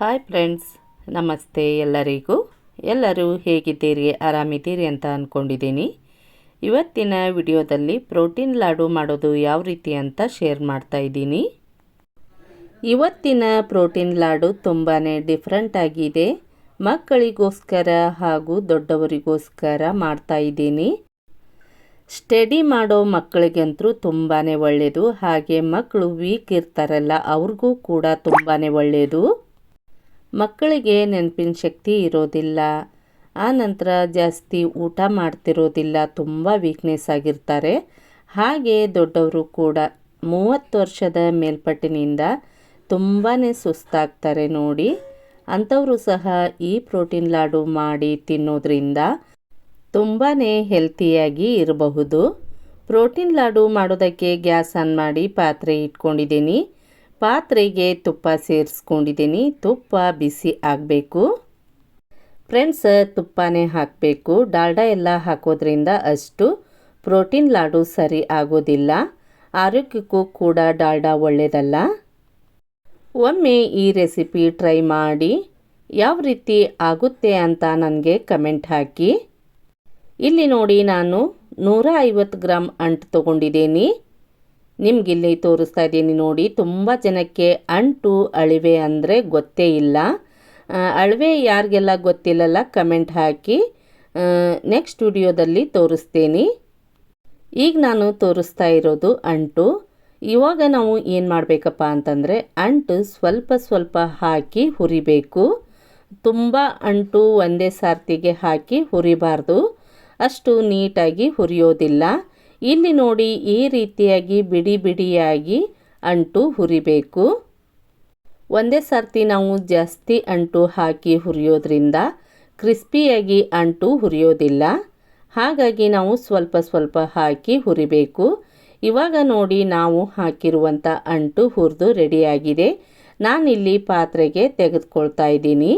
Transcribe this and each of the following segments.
Hi friends ನಮಸ್ತೆ ಎಲ್ಲರಿಗೂ. ಎಲ್ಲರೂ ಹೇಗಿದ್ದೀರಿ? ಆರಾಮಿದ್ದೀರಿ ಅಂತ ಅಂದ್ಕೊಂಡಿದ್ದೀನಿ ಇವತ್ತಿನ ವಿಡಿಯೋದಲ್ಲಿ ಪ್ರೋಟೀನ್ ಲಾಡು ಮಾಡೋದು ಯಾವ ರೀತಿ ಅಂತ ಶೇರ್ ಮಾಡ್ತಾ ಇದ್ದೀನಿ. ಇವತ್ತಿನ ಪ್ರೋಟೀನ್ ಲಾಡು ತುಂಬಾ ಡಿಫ್ರೆಂಟ್ ಆಗಿದೆ. ಮಕ್ಕಳಿಗೋಸ್ಕರ ಹಾಗೂ ದೊಡ್ಡವರಿಗೋಸ್ಕರ ಮಾಡ್ತಾ ಇದ್ದೀನಿ. ಸ್ಟಡಿ ಮಾಡೋ ಮಕ್ಕಳಿಗಂತೂ ತುಂಬಾ ಒಳ್ಳೆಯದು ಹಾಗೆ ಮಕ್ಕಳು ವೀಕ್ ಇರ್ತಾರಲ್ಲ, ಅವ್ರಿಗೂ ಕೂಡ ತುಂಬಾ ಒಳ್ಳೆಯದು ಮಕ್ಕಳಿಗೆ ನೆನಪಿನ ಶಕ್ತಿ ಇರೋದಿಲ್ಲ. ಆ ನಂತರ ಜಾಸ್ತಿ ಊಟ ಮಾಡ್ತಿರೋದಿಲ್ಲ, ತುಂಬ ವೀಕ್ನೆಸ್ ಆಗಿರ್ತಾರೆ. ಹಾಗೆ ದೊಡ್ಡವರು ಕೂಡ ಮೂವತ್ತು ವರ್ಷದ ಮೇಲ್ಪಟ್ಟಿನಿಂದ ತುಂಬಾ ಸುಸ್ತಾಗ್ತಾರೆ ನೋಡಿ. ಅಂಥವರು ಸಹ ಈ ಪ್ರೋಟೀನ್ ಲಾಡು ಮಾಡಿ ತಿನ್ನೋದ್ರಿಂದ ತುಂಬಾ ಹೆಲ್ತಿಯಾಗಿ ಇರಬಹುದು. ಪ್ರೋಟೀನ್ ಲಾಡು ಮಾಡೋದಕ್ಕೆ ಗ್ಯಾಸ್ ಆನ್ ಮಾಡಿ ಪಾತ್ರೆ ಇಟ್ಕೊಂಡಿದ್ದೀನಿ. ಪಾತ್ರೆಗೆ ತುಪ್ಪ ಸೇರಿಸ್ಕೊಂಡಿದ್ದೀನಿ. ತುಪ್ಪ ಬಿಸಿ ಆಗಬೇಕು. ಫ್ರೆಂಡ್ಸ್, ತುಪ್ಪನೇ ಹಾಕಬೇಕು. ಡಾಲ್ಡಾ ಎಲ್ಲ ಹಾಕೋದ್ರಿಂದ ಅಷ್ಟು ಪ್ರೋಟೀನ್ ಲಾಡು ಸರಿ ಆಗೋದಿಲ್ಲ. ಆರೋಗ್ಯಕ್ಕೂ ಕೂಡ ಡಾಲ್ಡಾ ಒಳ್ಳೆಯದಲ್ಲ ಒಮ್ಮೆ ಈ ರೆಸಿಪಿ ಟ್ರೈ ಮಾಡಿ. ಯಾವ ರೀತಿ ಆಗುತ್ತೆ ಅಂತ ನನಗೆ ಕಮೆಂಟ್ ಹಾಕಿ. ಇಲ್ಲಿ ನೋಡಿ ನಾನು ನೂರ ಐವತ್ತು ಗ್ರಾಮ್ ಅಂಟು ತೊಗೊಂಡಿದ್ದೀನಿ. ನಿಮಗಿಲ್ಲಿ ತೋರಿಸ್ತಾ ಇದ್ದೀನಿ ನೋಡಿ, ತುಂಬ ಜನಕ್ಕೆ ಅಂಟು ಅಳಿವೆ ಅಂದರೆ ಗೊತ್ತೇ ಇಲ್ಲ. ಅಳಿವೆ ಯಾರಿಗೆಲ್ಲ ಗೊತ್ತಿಲ್ಲಲ್ಲ, ಕಮೆಂಟ್ ಹಾಕಿ. ನೆಕ್ಸ್ಟ್ ವಿಡಿಯೋದಲ್ಲಿ ತೋರಿಸ್ತೀನಿ. ಈಗ ನಾನು ತೋರಿಸ್ತಾ ಇರೋದು ಅಂಟು. ಇವಾಗ ನಾವು ಏನು ಮಾಡಬೇಕಪ್ಪ ಅಂತಂದರೆ, ಅಂಟು ಸ್ವಲ್ಪ ಸ್ವಲ್ಪ ಹಾಕಿ ಹುರಿಬೇಕು. ತುಂಬ ಅಂಟು ಒಂದೇ ಸಾರ್ತಿಗೆ ಹಾಕಿ ಹುರಿಬಾರ್ದು. ಅಷ್ಟು ನೀಟಾಗಿ ಹುರಿಯೋದಿಲ್ಲ. ಇಲ್ಲಿ ನೋಡಿ ಈ ರೀತಿಯಾಗಿ ಬಿಡಿ ಬಿಡಿಯಾಗಿ ಅಂಟು ಹುರಿಬೇಕು. ಒಂದೇ ಸರ್ತಿ ನಾವು ಜಾಸ್ತಿ ಅಂಟು ಹಾಕಿ ಹುರಿಯೋದ್ರಿಂದ ಕ್ರಿಸ್ಪಿಯಾಗಿ ಅಂಟು ಹುರಿಯೋದಿಲ್ಲ. ಹಾಗಾಗಿ ನಾವು ಸ್ವಲ್ಪ ಸ್ವಲ್ಪ ಹಾಕಿ ಹುರಿಬೇಕು. ಇವಾಗ ನೋಡಿ ನಾವು ಹಾಕಿರುವಂಥ ಅಂಟು ಹುರಿದು ರೆಡಿಯಾಗಿದೆ. ನಾನಿಲ್ಲಿ ಪಾತ್ರೆಗೆ ತೆಗೆದುಕೊಳ್ತಾ ಇದ್ದೀನಿ.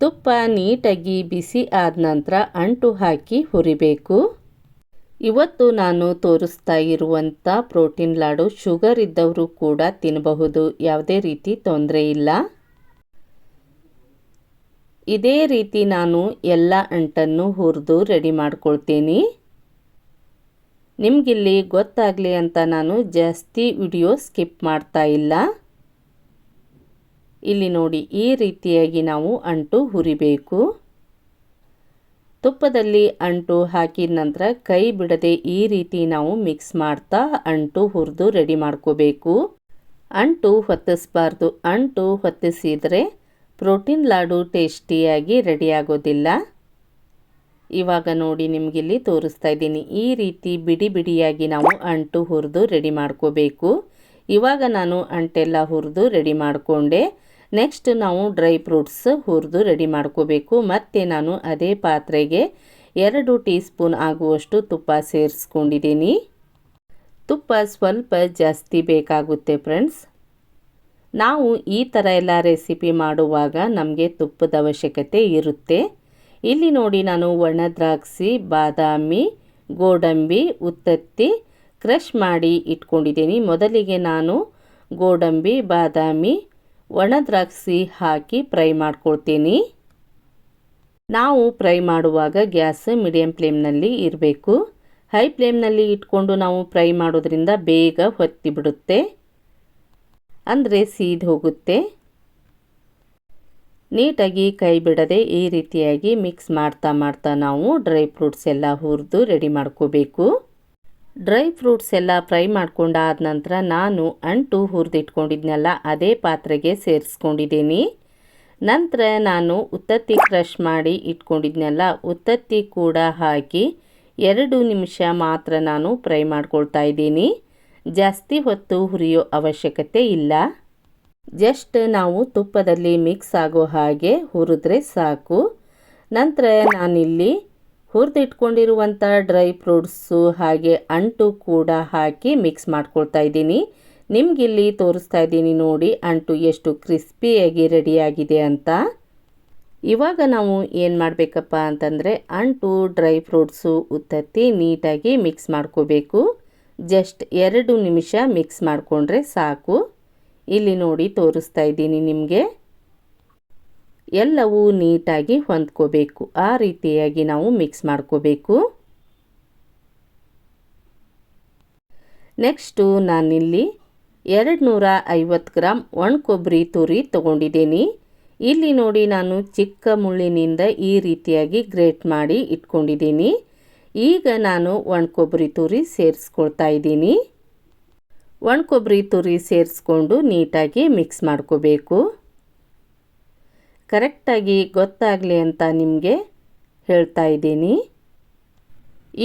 ತುಪ್ಪ ನೀಟಾಗಿ ಬಿಸಿ ಆದ ನಂತರ ಅಂಟು ಹಾಕಿ ಹುರಿಬೇಕು. ಇವತ್ತು ನಾನು ತೋರಿಸ್ತಾ ಇರುವಂಥ ಪ್ರೋಟೀನ್ ಲಾಡು ಶುಗರ್ ಇದ್ದವರು ಕೂಡ ತಿನ್ನಬಹುದು ಯಾವುದೇ ರೀತಿ ತೊಂದರೆ ಇಲ್ಲ. ಇದೇ ರೀತಿ ನಾನು ಎಲ್ಲ ಅಂಟನ್ನು ಹುರಿದು ರೆಡಿ ಮಾಡ್ಕೊಳ್ತೀನಿ. ನಿಮಗಿಲ್ಲಿ ಗೊತ್ತಾಗಲಿ ಅಂತ ನಾನು ಜಾಸ್ತಿ ವಿಡಿಯೋ ಸ್ಕಿಪ್ ಮಾಡ್ತಾ ಇಲ್ಲ. ಇಲ್ಲಿ ನೋಡಿ ಈ ರೀತಿಯಾಗಿ ನಾವು ಅಂಟು ಹುರಿಬೇಕು. ತುಪ್ಪದಲ್ಲಿ ಅಂಟು ಹಾಕಿದ ನಂತರ ಕೈ ಬಿಡದೆ ಈ ರೀತಿ ನಾವು ಮಿಕ್ಸ್ ಮಾಡ್ತಾ ಅಂಟು ಹುರಿದು ರೆಡಿ ಮಾಡ್ಕೋಬೇಕು. ಅಂಟು ಹೊತ್ತಿಸಬಾರ್ದು. ಅಂಟು ಹೊತ್ತಿಸಿದರೆ ಪ್ರೋಟೀನ್ ಲಾಡು ಟೇಸ್ಟಿಯಾಗಿ ರೆಡಿ ಆಗೋದಿಲ್ಲ. ಇವಾಗ ನೋಡಿ ನಿಮಗಿಲ್ಲಿ ತೋರಿಸ್ತಾ ಇದ್ದೀನಿ. ಈ ರೀತಿ ಬಿಡಿ ಬಿಡಿಯಾಗಿ ನಾವು ಅಂಟು ಹುರಿದು ರೆಡಿ ಮಾಡ್ಕೋಬೇಕು. ಇವಾಗ ನಾನು ಅಂಟೆಲ್ಲ ಹುರಿದು ರೆಡಿ ಮಾಡಿಕೊಂಡೆ. ನೆಕ್ಸ್ಟ್ ನಾವು ಡ್ರೈ ಫ್ರೂಟ್ಸ್ ಹುರಿದು ರೆಡಿ ಮಾಡ್ಕೋಬೇಕು. ಮತ್ತು ನಾನು ಅದೇ ಪಾತ್ರೆಗೆ ಎರಡು ಟೀ ಸ್ಪೂನ್ ಆಗುವಷ್ಟು ತುಪ್ಪ ಸೇರಿಸ್ಕೊಂಡಿದ್ದೀನಿ. ತುಪ್ಪ ಸ್ವಲ್ಪ ಜಾಸ್ತಿ ಬೇಕಾಗುತ್ತೆ ಫ್ರೆಂಡ್ಸ್ ನಾವು ಈ ಥರ ಎಲ್ಲ ರೆಸಿಪಿ ಮಾಡುವಾಗ ನಮಗೆ ತುಪ್ಪದ ಅವಶ್ಯಕತೆ ಇರುತ್ತೆ. ಇಲ್ಲಿ ನೋಡಿ ನಾನು ಒಣ ದ್ರಾಕ್ಷಿ, ಬಾದಾಮಿ, ಗೋಡಂಬಿ, ಉತ್ತತ್ತಿ ಕ್ರಷ್ ಮಾಡಿ ಇಟ್ಕೊಂಡಿದ್ದೀನಿ. ಮೊದಲಿಗೆ ನಾನು ಗೋಡಂಬಿ, ಬಾದಾಮಿ ಒಣ ದ್ರಾಕ್ಷಿ ಹಾಕಿ ಫ್ರೈ ಮಾಡ್ಕೊಳ್ತೀನಿ. ನಾವು ಫ್ರೈ ಮಾಡುವಾಗ ಗ್ಯಾಸ್ ಮೀಡಿಯಮ್ ಫ್ಲೇಮ್ನಲ್ಲಿ ಇರಬೇಕು. ಹೈ ಫ್ಲೇಮ್ನಲ್ಲಿ ಇಟ್ಕೊಂಡು ನಾವು ಫ್ರೈ ಮಾಡೋದ್ರಿಂದ ಬೇಗ ಹೊತ್ತಿ ಬಿಡುತ್ತೆ. ಅಂದರೆ ಸೀದ್ ಹೋಗುತ್ತೆ. ನೀಟಾಗಿ ಕೈ ಬಿಡದೆ ಈ ರೀತಿಯಾಗಿ ಮಿಕ್ಸ್ ಮಾಡ್ತಾ ಮಾಡ್ತಾ ನಾವು ಡ್ರೈ ಫ್ರೂಟ್ಸ್ ಎಲ್ಲ ಹುರಿದು ರೆಡಿ ಮಾಡ್ಕೋಬೇಕು. ಡ್ರೈ ಫ್ರೂಟ್ಸ್ ಎಲ್ಲ ಫ್ರೈ ಮಾಡ್ಕೊಂಡಾದ ನಂತರ ನಾನು ಅಂಟು ಹುರಿದಿಟ್ಕೊಂಡಿದ್ನಲ್ಲ, ಅದೇ ಪಾತ್ರೆಗೆ ಸೇರಿಸ್ಕೊಂಡಿದ್ದೀನಿ. ನಂತರ ನಾನು ಉತ್ತತ್ತಿ ಕ್ರಷ್ ಮಾಡಿ ಇಟ್ಕೊಂಡಿದ್ನಲ್ಲ, ಉತ್ತತ್ತಿ ಕೂಡ ಹಾಕಿ ಎರಡು ನಿಮಿಷ ಮಾತ್ರ ನಾನು ಫ್ರೈ ಮಾಡ್ಕೊಳ್ತಾ ಇದ್ದೀನಿ. ಜಾಸ್ತಿ ಹೊತ್ತು ಹುರಿಯೋ ಅವಶ್ಯಕತೆ ಇಲ್ಲ. ಜಸ್ಟ್ ನಾವು ತುಪ್ಪದಲ್ಲಿ ಮಿಕ್ಸ್ ಆಗೋ ಹಾಗೆ ಹುರಿದ್ರೆ ಸಾಕು. ನಂತರ ನಾನಿಲ್ಲಿ ಹುರಿದಿಟ್ಕೊಂಡಿರುವಂಥ ಡ್ರೈ ಫ್ರೂಟ್ಸು ಹಾಗೆ ಅಂಟು ಕೂಡ ಹಾಕಿ ಮಿಕ್ಸ್ ಮಾಡ್ಕೊಳ್ತಾ ಇದ್ದೀನಿ. ನಿಮಗಿಲ್ಲಿ ತೋರಿಸ್ತಾ ಇದ್ದೀನಿ ನೋಡಿ ಅಂಟು ಎಷ್ಟು ಕ್ರಿಸ್ಪಿಯಾಗಿ ರೆಡಿಯಾಗಿದೆ ಅಂತ. ಇವಾಗ ನಾವು ಏನು ಮಾಡಬೇಕಪ್ಪ ಅಂತಂದರೆ ಅಂಟು, ಡ್ರೈ ಫ್ರೂಟ್ಸು ಉತ್ತತ್ತಿ ನೀಟಾಗಿ ಮಿಕ್ಸ್ ಮಾಡ್ಕೋಬೇಕು. ಜಸ್ಟ್ ಎರಡು ನಿಮಿಷ ಮಿಕ್ಸ್ ಮಾಡಿಕೊಂಡ್ರೆ ಸಾಕು. ಇಲ್ಲಿ ನೋಡಿ ತೋರಿಸ್ತಾ ಇದ್ದೀನಿ ನಿಮಗೆ. ಎಲ್ಲವೂ ನೀಟಾಗಿ ಹೊಂದ್ಕೋಬೇಕು. ಆ ರೀತಿಯಾಗಿ ನಾವು ಮಿಕ್ಸ್ ಮಾಡ್ಕೋಬೇಕು. ನೆಕ್ಸ್ಟು ನಾನಿಲ್ಲಿ ಎರಡು ನೂರ ಐವತ್ತು ಗ್ರಾಮ್ ಒಣ ಕೊಬ್ಬರಿ ತುರಿ ತೊಗೊಂಡಿದ್ದೀನಿ. ಇಲ್ಲಿ ನೋಡಿ ನಾನು ಚಿಕ್ಕ ಮುಳ್ಳಿನಿಂದ ಈ ರೀತಿಯಾಗಿ ಗ್ರೇಟ್ ಮಾಡಿ ಇಟ್ಕೊಂಡಿದ್ದೀನಿ. ಈಗ ನಾನು ಒಣ ಕೊಬ್ಬರಿ ತುರಿ ಸೇರಿಸ್ಕೊಳ್ತಾ ಇದ್ದೀನಿ. ಒಣ ಕೊಬ್ಬರಿ ತುರಿ ಸೇರಿಸ್ಕೊಂಡು ನೀಟಾಗಿ ಮಿಕ್ಸ್ ಮಾಡ್ಕೋಬೇಕು. ಕರೆಕ್ಟಾಗಿ ಗೊತ್ತಾಗಲಿ ಅಂತ ನಿಮಗೆ ಹೇಳ್ತಾ ಇದ್ದೀನಿ.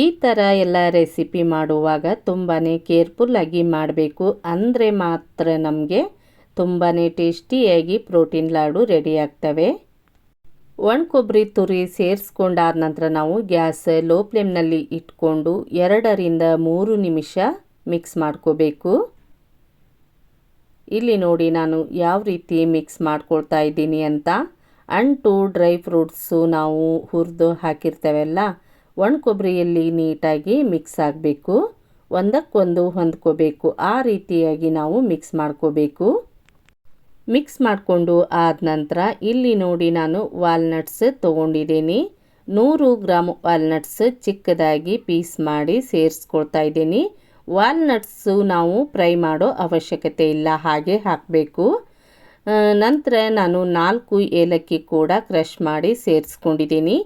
ಈ ಥರ ಎಲ್ಲ ರೆಸಿಪಿ ಮಾಡುವಾಗ ತುಂಬಾ ಕೇರ್ಫುಲ್ಲಾಗಿ ಮಾಡಬೇಕು. ಅಂದರೆ ಮಾತ್ರ ನಮಗೆ ತುಂಬಾ ಟೇಸ್ಟಿಯಾಗಿ ಪ್ರೋಟೀನ್ ಲಾಡು ರೆಡಿ ಆಗ್ತವೆ. ಒಣ ಕೊಬ್ಬರಿ ತುರಿ ಸೇರಿಸ್ಕೊಂಡಾದ ನಂತರ ನಾವು ಗ್ಯಾಸ್ ಲೋ ಫ್ಲೇಮ್ನಲ್ಲಿ ಇಟ್ಕೊಂಡು ಎರಡರಿಂದ ಮೂರು ನಿಮಿಷ ಮಿಕ್ಸ್ ಮಾಡ್ಕೋಬೇಕು. ಇಲ್ಲಿ ನೋಡಿ ನಾನು ಯಾವ ರೀತಿ ಮಿಕ್ಸ್ ಮಾಡ್ಕೊಳ್ತಾ ಇದ್ದೀನಿ ಅಂತ. ಅಂಟು ಡ್ರೈ ಫ್ರೂಟ್ಸು ನಾವು ಹುರಿದು ಹಾಕಿರ್ತೇವಲ್ಲ ಒಣ ಕೊಬ್ಬರಿಯಲ್ಲಿ ನೀಟಾಗಿ ಮಿಕ್ಸ್ ಆಗಬೇಕು. ಒಂದಕ್ಕೊಂದು ಹೊಂದ್ಕೋಬೇಕು. ಆ ರೀತಿಯಾಗಿ ನಾವು ಮಿಕ್ಸ್ ಮಾಡ್ಕೋಬೇಕು. ಮಿಕ್ಸ್ ಮಾಡಿಕೊಂಡು ಆದ ನಂತರ ಇಲ್ಲಿ ನೋಡಿ ನಾನು ವಾಲ್ನಟ್ಸ್ ತೊಗೊಂಡಿದ್ದೀನಿ. ನೂರು ಗ್ರಾಮ್ ವಾಲ್ನಟ್ಸ್ ಚಿಕ್ಕದಾಗಿ ಪೀಸ್ ಮಾಡಿ ಸೇರಿಸ್ಕೊಳ್ತಾ ಇದ್ದೀನಿ. ವಾಲ್ನಟ್ಸು ನಾವು ಫ್ರೈ ಮಾಡೋ ಅವಶ್ಯಕತೆ ಇಲ್ಲ, ಹಾಗೆ ಹಾಕಬೇಕು. ನಂತರ ನಾನು ನಾಲ್ಕು ಏಲಕ್ಕಿ ಕೂಡ ಕ್ರಷ್ ಮಾಡಿ ಸೇರಿಸ್ಕೊಂಡಿದ್ದೀನಿ.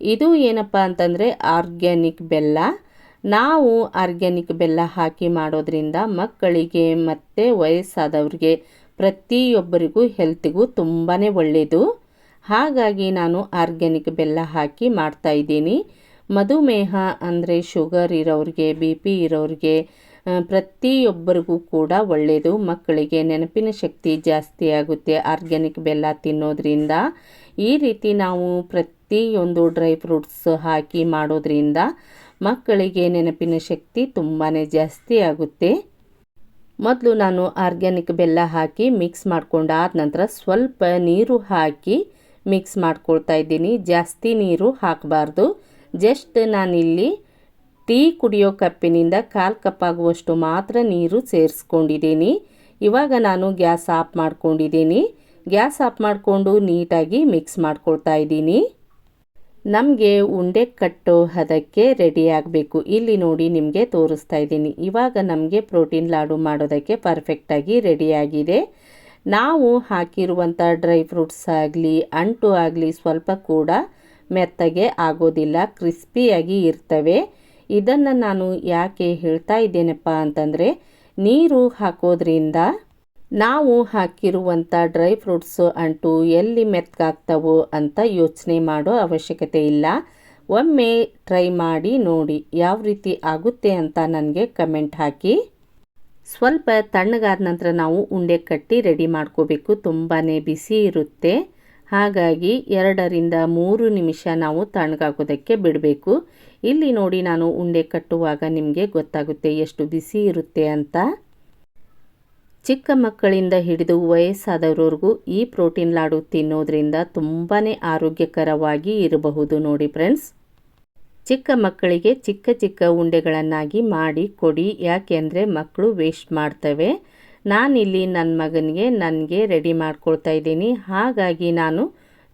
ಇದು ಏನಪ್ಪ ಅಂತಂದರೆ ಆರ್ಗ್ಯಾನಿಕ್ ಬೆಲ್ಲ. ನಾವು ಆರ್ಗ್ಯಾನಿಕ್ ಬೆಲ್ಲ ಹಾಕಿ ಮಾಡೋದ್ರಿಂದ ಮಕ್ಕಳಿಗೆ ಮತ್ತು ವಯಸ್ಸಾದವ್ರಿಗೆ ಪ್ರತಿಯೊಬ್ಬರಿಗೂ ಹೆಲ್ತಿಗೂ ತುಂಬಾ ಒಳ್ಳೆಯದು ಹಾಗಾಗಿ ನಾನು ಆರ್ಗ್ಯಾನಿಕ್ ಬೆಲ್ಲ ಹಾಕಿ ಮಾಡ್ತಾಯಿದ್ದೀನಿ ಮಧುಮೇಹ ಅಂದರೆ ಶುಗರ್ ಇರೋರಿಗೆ ಬಿ ಪಿ ಇರೋರಿಗೆ ಪ್ರತಿಯೊಬ್ಬರಿಗೂ ಕೂಡ ಒಳ್ಳೆಯದು ಮಕ್ಕಳಿಗೆ ನೆನಪಿನ ಶಕ್ತಿ ಜಾಸ್ತಿ ಆಗುತ್ತೆ. ಆರ್ಗ್ಯಾನಿಕ್ ಬೆಲ್ಲ ತಿನ್ನೋದ್ರಿಂದ, ಈ ರೀತಿ ನಾವು ಪ್ರತಿಯೊಂದು ಡ್ರೈ ಫ್ರೂಟ್ಸ್ ಹಾಕಿ ಮಾಡೋದ್ರಿಂದ ಮಕ್ಕಳಿಗೆ ನೆನಪಿನ ಶಕ್ತಿ ತುಂಬಾ ಜಾಸ್ತಿ ಆಗುತ್ತೆ. ಮೊದಲು ನಾನು ಆರ್ಗ್ಯಾನಿಕ್ ಬೆಲ್ಲ ಹಾಕಿ ಮಿಕ್ಸ್ ಮಾಡ್ಕೊಂಡಾದ ನಂತರ ಸ್ವಲ್ಪ ನೀರು ಹಾಕಿ ಮಿಕ್ಸ್ ಮಾಡ್ಕೊಳ್ತಾ ಇದ್ದೀನಿ. ಜಾಸ್ತಿ ನೀರು ಹಾಕಬಾರ್ದು. ಜಸ್ಟ್ ನಾನಿಲ್ಲಿ ಟೀ ಕುಡಿಯೋ ಕಪ್ಪಿನಿಂದ ಕಾಲು ಕಪ್ ಆಗುವಷ್ಟು ಮಾತ್ರ ನೀರು ಸೇರಿಸ್ಕೊಂಡಿದ್ದೀನಿ. ಇವಾಗ ನಾನು ಗ್ಯಾಸ್ ಆಫ್ ಮಾಡ್ಕೊಂಡಿದ್ದೀನಿ. ಗ್ಯಾಸ್ ಆಫ್ ಮಾಡಿಕೊಂಡು ನೀಟಾಗಿ ಮಿಕ್ಸ್ ಮಾಡ್ಕೊಳ್ತಾ ಇದ್ದೀನಿ. ನಮಗೆ ಉಂಡೆ ಕಟ್ಟೋ ಹದಕ್ಕೆ ರೆಡಿ ಆಗಬೇಕು. ಇಲ್ಲಿ ನೋಡಿ ನಿಮಗೆ ತೋರಿಸ್ತಾ ಇದ್ದೀನಿ. ಇವಾಗ ನಮಗೆ ಪ್ರೋಟೀನ್ ಲಾಡು ಮಾಡೋದಕ್ಕೆ ಪರ್ಫೆಕ್ಟಾಗಿ ರೆಡಿಯಾಗಿದೆ ನಾವು ಹಾಕಿರುವಂಥ ಡ್ರೈ ಫ್ರೂಟ್ಸ್ ಆಗಲಿ, ಅಂಟು ಆಗಲಿ ಸ್ವಲ್ಪ ಕೂಡ ಮೆತ್ತಗೆ ಆಗೋದಿಲ್ಲ, ಕ್ರಿಸ್ಪಿಯಾಗಿ ಇರ್ತವೆ. ಇದನ್ನು ನಾನು ಯಾಕೆ ಹೇಳ್ತಾ ಇದ್ದೇನಪ್ಪ ಅಂತಂದರೆ, ನೀರು ಹಾಕೋದ್ರಿಂದ ನಾವು ಹಾಕಿರುವಂಥ ಡ್ರೈ ಫ್ರೂಟ್ಸು ಅಂಟು ಎಲ್ಲಿ ಮೆತ್ತಗಾಗ್ತವೋ ಅಂತ ಯೋಚನೆ ಮಾಡೋ ಅವಶ್ಯಕತೆ ಇಲ್ಲ. ಒಮ್ಮೆ ಟ್ರೈ ಮಾಡಿ ನೋಡಿ, ಯಾವ ರೀತಿ ಆಗುತ್ತೆ ಅಂತ ನನಗೆ ಕಮೆಂಟ್ ಹಾಕಿ. ಸ್ವಲ್ಪ ತಣ್ಣಗಾದ ನಂತರ ನಾವು ಉಂಡೆ ಕಟ್ಟಿ ರೆಡಿ ಮಾಡ್ಕೋಬೇಕು ತುಂಬಾ ಬಿಸಿ ಇರುತ್ತೆ. ಹಾಗಾಗಿ ಎರಡರಿಂದ ಮೂರು ನಿಮಿಷ ನಾವು ತಣ್ಣಗಾಗೋದಕ್ಕೆ ಬಿಡಬೇಕು. ಇಲ್ಲಿ ನೋಡಿ ನಾನು ಉಂಡೆ ಕಟ್ಟುವಾಗ ನಿಮಗೆ ಗೊತ್ತಾಗುತ್ತೆ ಎಷ್ಟು ಬಿಸಿ ಇರುತ್ತೆ ಅಂತ. ಚಿಕ್ಕ ಮಕ್ಕಳಿಂದ ಹಿಡಿದು ವಯಸ್ಸಾದವ್ರವ್ರಿಗೂ ಈ ಪ್ರೋಟೀನ್ ಲಾಡು ತಿನ್ನೋದ್ರಿಂದ ತುಂಬಾ ಆರೋಗ್ಯಕರವಾಗಿ ಇರಬಹುದು ನೋಡಿ ಫ್ರೆಂಡ್ಸ್. ಚಿಕ್ಕ ಮಕ್ಕಳಿಗೆ ಚಿಕ್ಕ ಚಿಕ್ಕ ಉಂಡೆಗಳನ್ನಾಗಿ ಮಾಡಿ ಕೊಡಿ ಯಾಕೆಂದರೆ ಮಕ್ಕಳು ವೇಸ್ಟ್ ಮಾಡ್ತವೆ. ನಾನಿಲ್ಲಿ ನನ್ನ ಮಗನಿಗೆ ನನಗೆ ರೆಡಿ ಮಾಡ್ಕೊಳ್ತಾ ಇದ್ದೀನಿ. ಹಾಗಾಗಿ ನಾನು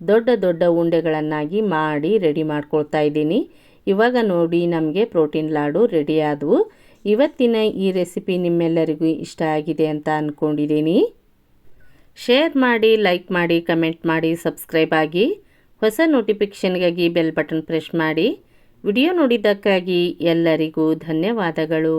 ದೊಡ್ಡ ದೊಡ್ಡ ಉಂಡೆಗಳನ್ನಾಗಿ ಮಾಡಿ ರೆಡಿ ಮಾಡ್ಕೊಳ್ತಾ ಇದ್ದೀನಿ. ಇವಾಗ ನೋಡಿ ನಮಗೆ ಪ್ರೋಟೀನ್ ಲಾಡು ರೆಡಿ ಆದವು. ಇವತ್ತಿನ ಈ ರೆಸಿಪಿ ನಿಮ್ಮೆಲ್ಲರಿಗೂ ಇಷ್ಟ ಆಗಿದೆ ಅಂತ ಅಂದ್ಕೊಂಡಿದ್ದೀನಿ ಶೇರ್ ಮಾಡಿ ಲೈಕ್ ಮಾಡಿ ಕಮೆಂಟ್ ಮಾಡಿ ಸಬ್ಸ್ಕ್ರೈಬ್ ಆಗಿ ಹೊಸ ನೋಟಿಫಿಕೇಷನ್ಗಾಗಿ ಬೆಲ್ ಬಟನ್ ಪ್ರೆಸ್ ಮಾಡಿ. ವಿಡಿಯೋ ನೋಡಿದ್ದಕ್ಕಾಗಿ ಎಲ್ಲರಿಗೂ ಧನ್ಯವಾದಗಳು.